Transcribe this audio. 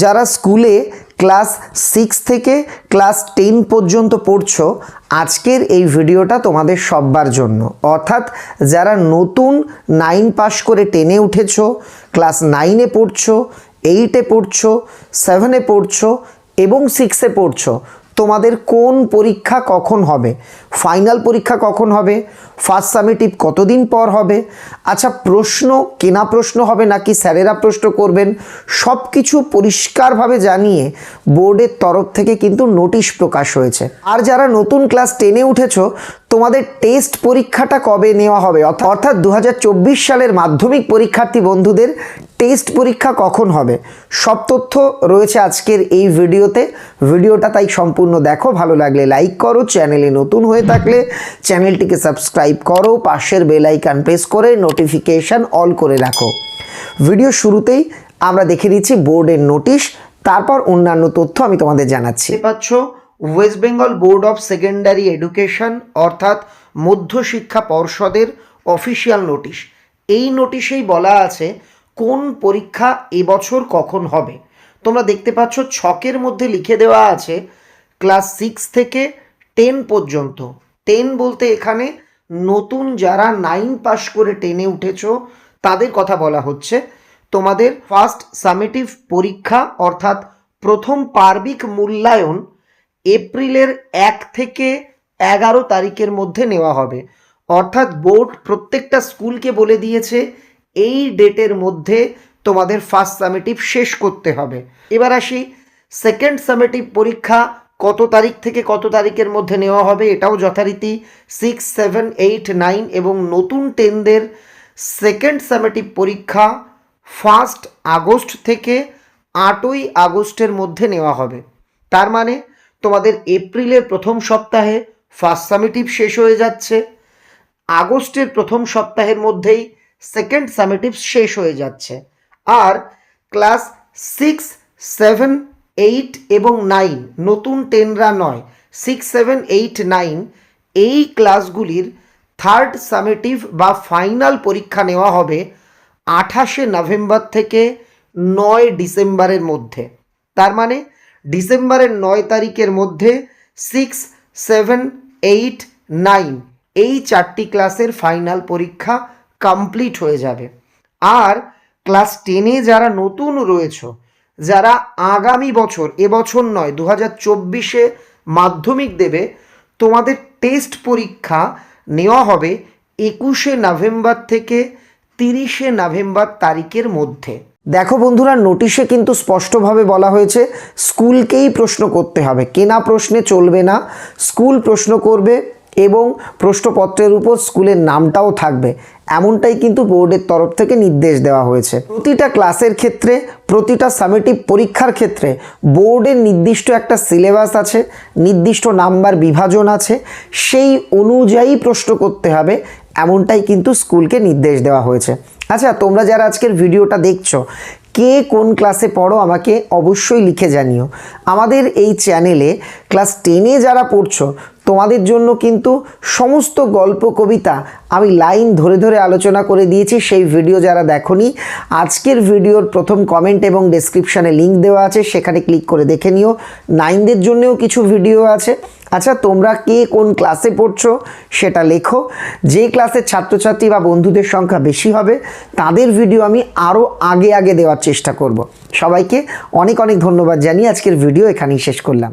যারা স্কুলে class six থেকে ক্লাস টেন পর্যন্ত পড়ছো, আজকের এই ভিডিওটা তোমাদের সব্বার জন্য। অর্থাৎ যারা নতুন নাইন পাস করে টেনে উঠেছো ক্লাস নাইনে পড়ছ এইটে পড়ছো সেভেনে পড়ছো এবং সিক্সে পড়ছো তোমাদের কোন পরীক্ষা কখন হবে? ফাইনাল পরীক্ষা কখন হবে? ফার্স্ট সামিটিভ কতদিন পর হবে? আচ্ছা প্রশ্ন, কেনা প্রশ্ন হবে নাকি স্যারেরা প্রশ্ন করবেন? সব কিছু পরিষ্কারভাবে জানিয়ে বোর্ডের তরফ থেকে কিন্তু নোটিশ প্রকাশ হয়েছে। আর যারা নতুন ক্লাস টেনে উঠেছো, তোমাদের টেস্ট পরীক্ষাটা কবে নেওয়া হবে? অর্থাৎ দু হাজার চব্বিশ সালের মাধ্যমিক পরীক্ষার্থী বন্ধুদের টেস্ট পরীক্ষা কখন হবে? সব তথ্য রয়েছে আজকের এই ভিডিওতে। ভিডিওটা তাই সম্পূর্ণ দেখো, ভালো লাগলে লাইক করো, চ্যানেলে নতুন হয়ে থাকলে চ্যানেলটিকে সাবস্ক্রাইব করো, পাশের বেল আইকন প্রেস করে নোটিফিকেশান অল করে রাখো। ভিডিও শুরুতেই আমরা দেখে দিচ্ছি বোর্ডের নোটিশ তারপর অন্যান্য তথ্য আমি তোমাদের জানাচ্ছি। পাচ্ছ West Bengal Board of Secondary Education অর্থাৎ মধ্যশিক্ষা পর্ষদের অফিসিয়াল নোটিশ এই নোটিশেই বলা আছে কোন পরীক্ষা এবছর কখন হবে? তোমরা দেখতে পাচ্ছ ছকের মধ্যে লিখে দেওয়া আছে, ক্লাস সিক্স থেকে টেন পর্যন্ত। টেন বলতে এখানে নতুন যারা নাইন পাস করে টেনে উঠেছো, তাদের কথা বলা হচ্ছে। তোমাদের ফার্স্ট সামেটিভ পরীক্ষা, অর্থাৎ প্রথম পার্বিক মূল্যায়ন, এপ্রিলের এক থেকে এগারো তারিখের মধ্যে নেওয়া হবে। অর্থাৎ বোর্ড প্রত্যেকটা স্কুলকে বলে দিয়েছে এই ডেটের মধ্যে তোমাদের ফার্স্ট সামেটিভ শেষ করতে হবে। এবার আসি সেকেন্ড সামেটিভ পরীক্ষা কত তারিখ থেকে কত তারিখের মধ্যে নেওয়া হবে এটাও যথারীতি সিক্স সেভেন এইট নাইন এবং নতুন টেনদের সেকেন্ড সামেটিভ পরীক্ষা ফার্স্ট আগস্ট থেকে আটই আগস্টের মধ্যে নেওয়া হবে। তার মানে তোমাদের এপ্রিলের প্রথম সপ্তাহে ফার্স্ট সামেটিভ শেষ হয়ে যাচ্ছে। আগস্টের প্রথম সপ্তাহের মধ্যেই সেকেন্ড সামেটিভ শেষ হয়ে যাচ্ছে। আর ক্লাস সিক্স, সেভেন, এইট এবং নাইন, নতুন টেনরা নয়, সিক্স, সেভেন, এইট, নাইন, এই ক্লাসগুলির থার্ড সামেটিভ বা ফাইনাল পরীক্ষা নেওয়া হবে আঠাশে নভেম্বর থেকে নয় ডিসেম্বরের মধ্যে। তার মানে ডিসেম্বরের নয় তারিখের মধ্যে সিক্স, সেভেন, এইট, নাইন, এই চারটি ক্লাসের ফাইনাল পরীক্ষা কমপ্লিট হয়ে যাবে। আর ক্লাস টেনে যারা নতুন রয়েছ, যারা আগামী বছর এবছর নয় দু হাজার চব্বিশে মাধ্যমিক দেবে, তোমাদের টেস্ট পরীক্ষা নেওয়া হবে একুশে নভেম্বর থেকে তিরিশে নভেম্বর তারিখের মধ্যে। দেখো বন্ধুরা নোটিশে কিন্তু স্পষ্টভাবে বলা হয়েছে, স্কুলকেই প্রশ্ন করতে হবে। কেনা প্রশ্নে চলবে না, স্কুল প্রশ্ন করবে এবং প্রশ্নপত্রের উপর স্কুলের নামটাও থাকবে। এমনটাই কিন্তু বোর্ডের তরফ থেকে নির্দেশ দেওয়া হয়েছে। প্রতিটা ক্লাসের ক্ষেত্রে, প্রতিটা সামেটিভ পরীক্ষার ক্ষেত্রে বোর্ডের নির্দিষ্ট একটা সিলেবাস আছে, নির্দিষ্ট নাম্বার বিভাজন আছে, সেই অনুযায়ী প্রশ্ন করতে হবে, এমনটাই কিন্তু স্কুলকে নির্দেশ দেওয়া হয়েছে। আচ্ছা তোমরা যারা আজকের ভিডিওটা দেখছ, কে কোন ক্লাসে পড়ো আমাকে অবশ্যই লিখে জানিও। আমাদের এই চ্যানেলে ক্লাস টেনে যারা পড়ছো তোমাদের জন্য কিন্তু সমস্ত গল্প, কবিতা আমি লাইন ধরে ধরে আলোচনা করে দিয়েছি, সেই ভিডিও যারা দেখনি, আজকের ভিডিওর প্রথম কমেন্ট এবং ডেসক্রিপশানে লিঙ্ক দেওয়া আছে, সেখানে ক্লিক করে দেখে নিও। নাইনদের জন্যও কিছু ভিডিও আছে। আচ্ছা তোমরা কে কোন ক্লাসে পড়ছো সেটা লেখো। যে ক্লাসের ছাত্রছাত্রী বা বন্ধুদের সংখ্যা বেশি হবে, তাদের ভিডিও আমি আরও আগে আগে দেওয়ার চেষ্টা করব। সবাইকে অনেক অনেক ধন্যবাদ জানিয়ে আজকের ভিডিও এখানেই শেষ করলাম।